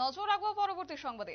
নজর রাখব পরবর্তী সংবাদে।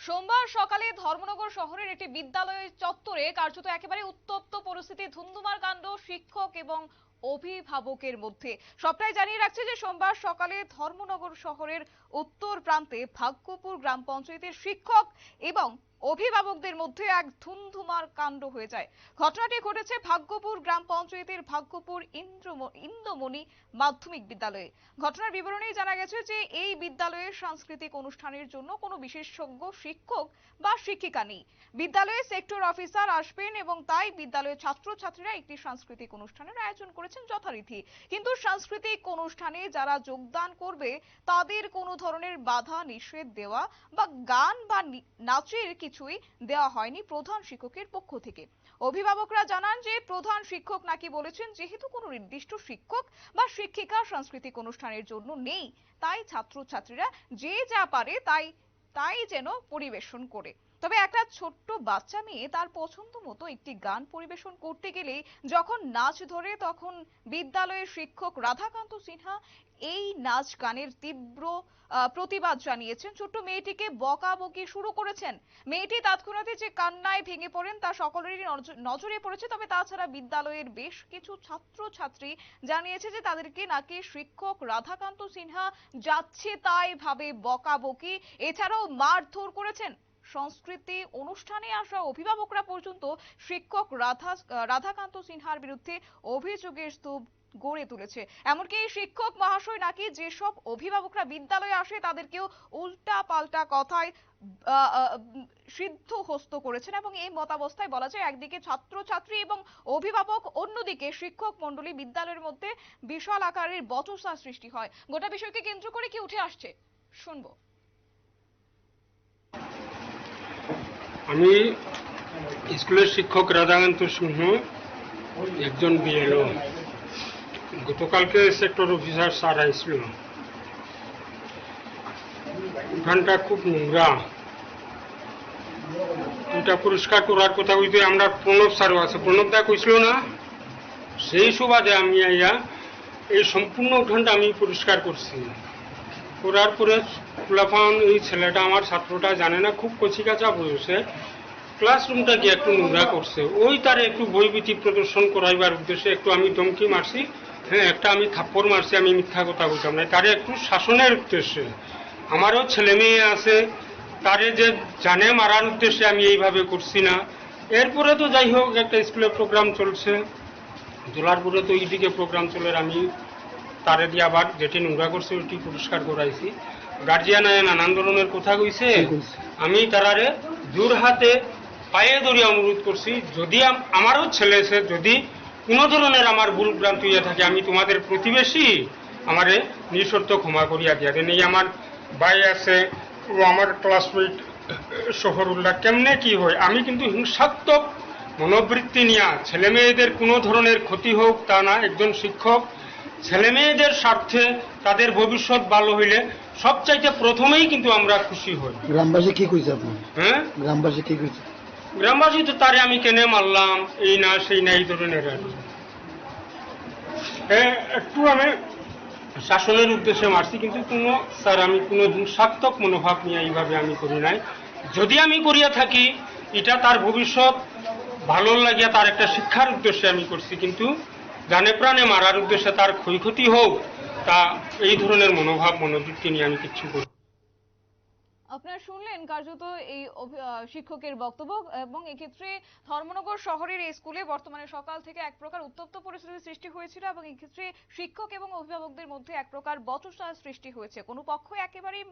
সোমবার সকালে ধর্মনগর শহরের একটি বিদ্যালয়ের চত্বরে কার্যত একেবারে উত্তপ্ত পরিস্থিতি, ধুন্ধুমার কাণ্ড, শিক্ষক এবং অভিভাবকের মধ্যে। সবটাই জানিয়ে রাখছে যে সোমবার সকালে ধর্মনগর শহরের উত্তর প্রান্তে ভাগ্যপুর গ্রাম পঞ্চায়েতের শিক্ষক এবং অভিভাবকদের মধ্যে এক ধুন্ধুমার কাণ্ড হয়ে যায়। ঘটনাটি ঘটেছে ভাগ্যপুর গ্রাম পঞ্চায়েতের ভাগ্যপুর ইন্দ্রম- ইন্দমণি মাধ্যমিক বিদ্যালয়ে। ঘটনার বিবরণেই জানা গেছে যে এই বিদ্যালয়ের সাংস্কৃতিক অনুষ্ঠানের জন্য কোনো বিশেষজ্ঞ, শিক্ষক বা শিক্ষিকা নেই। বিদ্যালয়ে সেক্টর অফিসার আসবেন এবং তাই বিদ্যালয়ের ছাত্রছাত্রীরা একটি সাংস্কৃতিক অনুষ্ঠানের আয়োজন করেছেন যথারীতি। কিন্তু সাংস্কৃতিক অনুষ্ঠানে যারা যোগদান করবে, তাদের কোনো ধরনের বাধা, নিষেধ দেওয়া বা গান বা নাচের কিছুই দেওয়া হয়নি প্রধান শিক্ষকের পক্ষ থেকে। অভিভাবকরা জানান যে প্রধান শিক্ষক নাকি বলেছেন যেহেতু কোনো নির্দিষ্ট শিক্ষক বা শিক্ষিকা সাংস্কৃতিক অনুষ্ঠানের জন্য নেই, তাই ছাত্রছাত্রীরা যে যা পারে তাই তাই যেন পরিবেশন করে। তবে একটা ছোট্ট বাচ্চা মেয়ে তার পছন্দ মতো একটি গান পরিবেশন করতে গেলেই যখন নাচ ধরে তখন বিদ্যালয়ের শিক্ষক রাধাকান্ত সিনহা এই নাচ গানের তীব্র প্রতিবাদ জানিয়েছেন। ছোট্ট মেয়েটিকে বকাবকি শুরু করেছেন। মেয়েটি তৎক্ষণাৎ যে কান্নায় ভেঙে পড়েন তা সকলেরই নজ- নজরে পড়েছে। তবে তাছাড়া বিদ্যালয়ের বেশ কিছু ছাত্র ছাত্রী জানিয়েছে যে তাদেরকে নাকি শিক্ষক রাধাকান্ত সিনহা যাচ্ছে তাই ভাবে বকাবকি। এছাড়াও মারধর করেছেন। সংস্কৃতি অনুষ্ঠানে আসা অভিভাবকরা পর্যন্ত শিক্ষক রাধা, রাধাকান্ত সিনহার বিরুদ্ধে অভিযোগের স্তূপ গড়ে তুলেছে। এমনকি শিক্ষক মহাশয় নাকি যেসব অভিভাবকরা বিদ্যালয়ে আসে তাদেরকেও উল্টা পাল্টা কথায় সিদ্ধ হস্ত করেছেন এবং এই মতাবস্থায় বলা যায় একদিকে ছাত্রছাত্রী এবং অভিভাবক, অন্যদিকে শিক্ষক মণ্ডলী বিদ্যালয়ের মধ্যে বিশাল আকারের বচসা সৃষ্টি হয়। গোটা বিষয়কে কেন্দ্র করে কি উঠে আসছে? শুনব। আমি স্কুলের শিক্ষক রাধাকান্ত সিংহ, একজন বিএলও গতকালকে সেক্টর অফিসার স্যার আসছিল ওখানটা খুব নোংরা। ওইটা পরিষ্কার করার কথা কইতে আমরা প্রণব স্যারও আছে। প্রণব দা কইছিল না, সেই সুবাদে আমি আইয়া এই সম্পূর্ণ উঠানটা আমি পরিষ্কার করছি। করার পরে ফুলাফান, এই ছেলেটা আমার ছাত্রটা জানে না, খুব কচিকাচা বয়সে। ক্লাসরুমটা গিয়ে একটু নোংরা করছে। ওই তার একটু বইবিটি প্রদর্শন করাইবার উদ্দেশ্যে একটু আমি ধমকি মারছি। হ্যাঁ একটা আমি থাপ্পড় মারছি, আমি মিথ্যা কথা বলতাম না তারে একটু শাসনের উদ্দেশ্যে। আমারও ছেলে মেয়ে আছে, তারে যে জানে মারার উদ্দেশ্যে আমি এইভাবে করছি না। এরপরে তো যাই হোক, একটা স্কুলে প্রোগ্রাম চলছে। জোলারপুরে তো এইদিকে প্রোগ্রাম চলে আমি তারে দিয়ে আবার যেটি নোংরা করছে ওইটি পরিষ্কার করাইছি। গার্জিয়ান নানান ধরনের কথা কইছে। আমি তারারে জোর হাতে পায়ে ধরিয়া অনুরোধ করছি যদি আমারও ছেলে আছে যদি কোনো ধরনের আমার ভুল ভ্রান্তি হইয়া থাকে আমি তোমাদের প্রতিবেশী আমারে নিঃশর্ত ক্ষমা করিয়া দিয়া দেন। এই আমার ভাই আছে ও আমার ক্লাসমেট শহরুল্লাহ কেমনে কি হয়? আমি কিন্তু হিংসাত্মক মনোবৃত্তি নিয়া ছেলে মেয়েদের কোনো ধরনের ক্ষতি হোক তা না একজন শিক্ষক ছেলে মেয়েদের স্বার্থে তাদের ভবিষ্যৎ ভালো হইলে সবচাইতে প্রথমেই কিন্তু আমরা খুশি হই। গ্রামবাসী কি কইছে আপনার হ্যাঁ? গ্রামবাসী কি কইছে? গ্রামবাসী তো তারে আমি কেনে মারলাম এই না সেই না এই ধরনের আর একটু আমি শাসনের উদ্দেশ্যে মারছি কিন্তু কোনো স্যার আমি কোনো হিংসাত্মক মনোভাব নিয়ে এইভাবে আমি করি নাই। যদি আমি করিয়া থাকি এটা তার ভবিষ্যৎ ভালো লাগিয়া তার একটা শিক্ষার উদ্দেশ্যে আমি করছি কিন্তু জানে প্রাণে মারার উদ্দেশ্যে তার ক্ষয়ক্ষতি হোক, তা এই ধরনের মনোভাব মনোবৃত্তি নিয়ে আমি কিচ্ছু করি। আপনারা শুনলেন কার্যত এই শিক্ষকের বক্তব্য এবং এক্ষেত্রে ধর্মনগর শহরের এই স্কুলে বর্তমানে সকাল থেকে এক প্রকার উত্তপ্ত পরিস্থিতির সৃষ্টি হয়েছিল এবং এক্ষেত্রে শিক্ষক এবং অভিভাবকদের মধ্যে এক প্রকার বচসা সৃষ্টি হয়েছে। কোনো পক্ষ একেবারেই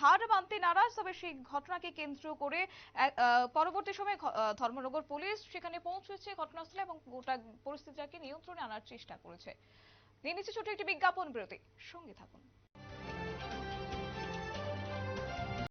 হার মানতে নারাজ, তবে সেই ঘটনাকে কেন্দ্র করে পরবর্তী সময়ে ধর্মনগর পুলিশ সেখানে পৌঁছেছে ঘটনাস্থলে এবং গোটা পরিস্থিতিটাকে নিয়ন্ত্রণে আনার চেষ্টা করেছে। নিয়ে নিচ্ছে ছোট একটি বিজ্ঞাপন বিরতি। সঙ্গে থাকুন।